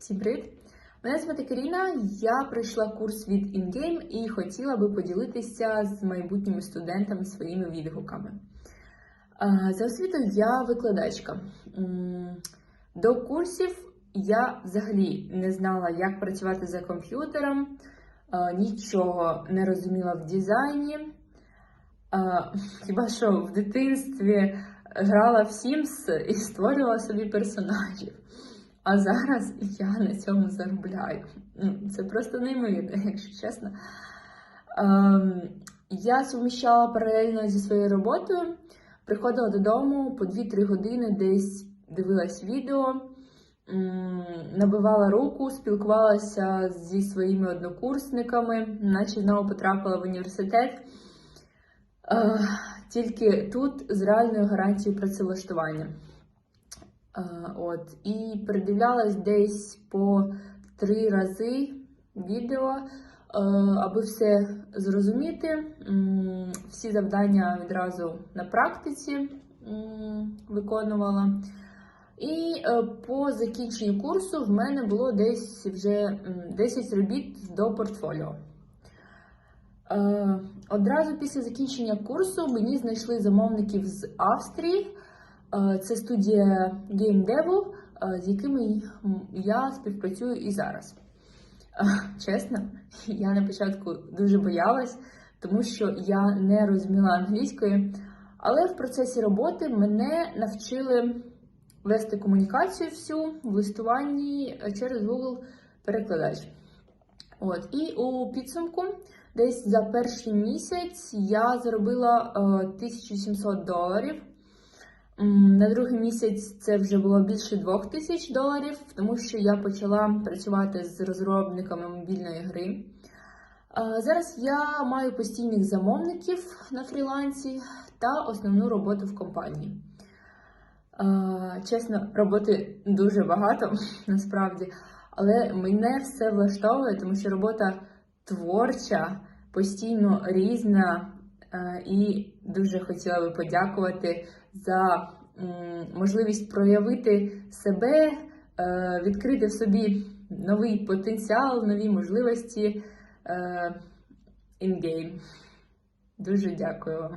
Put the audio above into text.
Всім привіт! Мене звати Каріна. Я пройшла курс від InGame і хотіла би поділитися з майбутніми студентами своїми відгуками. За освітою я викладачка. До курсів я взагалі не знала, як працювати за комп'ютером, нічого не розуміла в дизайні. Хіба що в дитинстві грала в Sims і створювала собі персонажів. А зараз я на цьому заробляю. Це просто неймовірно, якщо чесно. Ем, я суміщала паралельно зі своєю роботою, приходила додому по 2-3 години, десь дивилась відео, набивала руку, спілкувалася зі своїми однокурсниками, наче знову потрапила в університет. Е, тільки тут з реальною гарантією працевлаштування. Е, От, і передивлялась десь по три рази відео, е, аби все зрозуміти. Всі завдання відразу на практиці виконувала. І е, по закінченню курсу в мене було десь вже 10 робіт до портфоліо. Одразу після закінчення курсу мені знайшли замовників з Австрії. Е, Це студія GameDev, е, з якими я співпрацюю і зараз. Е, Чесно, я на початку дуже боялась, тому що я не розуміла англійської, але в процесі роботи мене навчили вести комунікацію всю в листуванні через Google перекладач. От, і у підсумку, десь за перший місяць я заробила е, 1700 доларів. На другий місяць це вже було більше 2000 доларів, тому що я почала працювати з розробниками мобільної гри. Зараз я маю постійних замовників на фрілансі та основну роботу в компанії. Чесно, роботи дуже багато насправді, але мене все влаштовує, тому що робота творча, постійно різна, і дуже хотіла би подякувати за можливість проявити себе, е, відкрити в собі новий потенціал, нові можливості е, in-game. Дуже дякую вам.